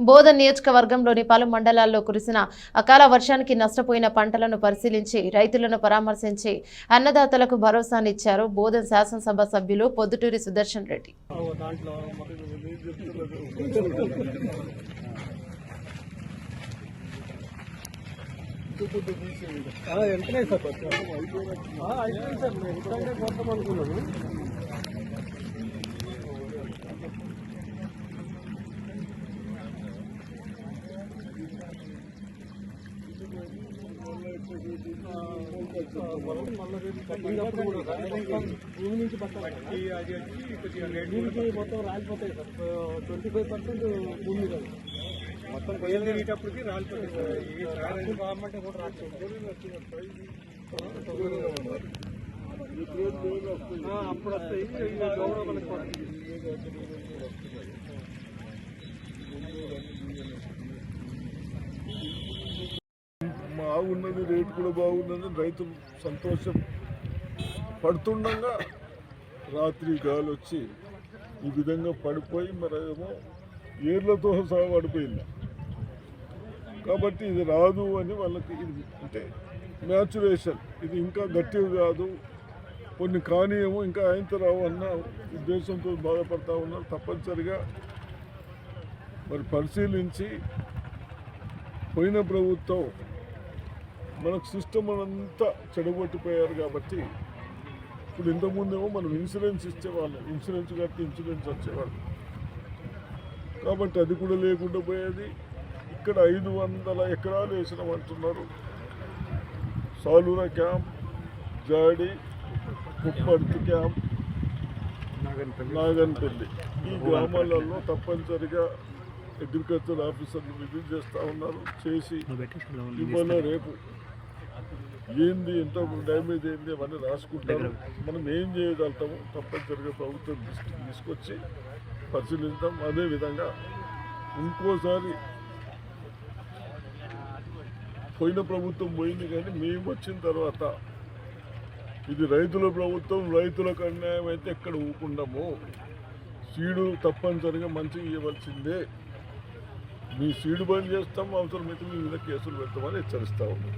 బోధ నియోజకవర్గంలోని పలు మండలాల్లో కురిసిన అకాల వర్షానికి నష్టపోయిన పంటలను పరిశీలించి రైతులను పరామర్శించి అన్నదాతలకు భరోసానిచ్చారు బోధన్ శాసనసభ సభ్యులు పొద్దుటూరి సుదర్శన్ రెడ్డి. వెంటనే సార్ అయిపోయింది సార్ నేను ఇప్పుడంటే కొత్త భూమి నుంచి పట్టాలి భూమికి మొత్తం రాలిపోతాయి సార్ ట్వంటీ ఫైవ్ పర్సెంట్ భూమి మీద మొత్తం గొయ్యలు తిరిగేటప్పటికి రాలిపోతాయి సార్ కూడా రాకపోతే అప్పుడు వస్తాయి గౌరవ బాగున్నది రేటు కూడా బాగున్నది రైతులు సంతోషం పడుతుండగా రాత్రి గాలి వచ్చి ఈ విధంగా పడిపోయి మరేమో ఏర్లతో సహా పడిపోయింది. కాబట్టి ఇది రాదు అని వాళ్ళకి ఇది అంటే మ్యాచురేషన్ ఇది ఇంకా గట్టిగా కాదు. కొన్ని కానీయము ఇంకా ఆయనతో రావు అన్న ఉద్దేశంతో బాధపడతా ఉన్నారు. తప్పనిసరిగా మరి పరిశీలించి పోయిన ప్రభుత్వం మనకు సిస్టమ్ అంతా చెడగొట్టిపోయారు కాబట్టి ఇప్పుడు ఇంతకుముందేమో మనం ఇన్సూరెన్స్ ఇచ్చేవాళ్ళం. ఇన్సూరెన్స్ కట్టి ఇన్సూరెన్స్ వచ్చేవాళ్ళం. కాబట్టి అది కూడా లేకుండా పోయేది. ఇక్కడ ఐదు వందల ఎకరాలు వేసినామంటున్నారు. Salura camp Jadi Kupparthi camp Naganpalli. ఈ గ్రామాలలో తప్పనిసరిగా అగ్రికల్చర్ ఆఫీసర్లు విజిట్ చేస్తూ ఉన్నారు. చేసి ఇవాళ రేపు. ఏంది ఎంత డ్యామేజ్ అయింది అవన్నీ రాసుకుంటారు. మనం ఏం చేయగలుగుతాము తప్పనిసరిగా ప్రభుత్వం దృష్టికి తీసుకొచ్చి పరిశీలిద్దాం. అదేవిధంగా ఇంకోసారి పోయిన ప్రభుత్వం పోయింది కానీ మేము వచ్చిన తర్వాత ఇది రైతుల ప్రభుత్వం రైతులకు అన్యాయం అయితే ఎక్కడ ఊకుండము. సీడు తప్పనిసరిగా మంచిగా ఇవ్వవలసిందే మీ సీడు బంద్ చేస్తాం అవసరమైతే మీ మీద కేసులు పెడతామని హెచ్చరిస్తా ఉన్నాం.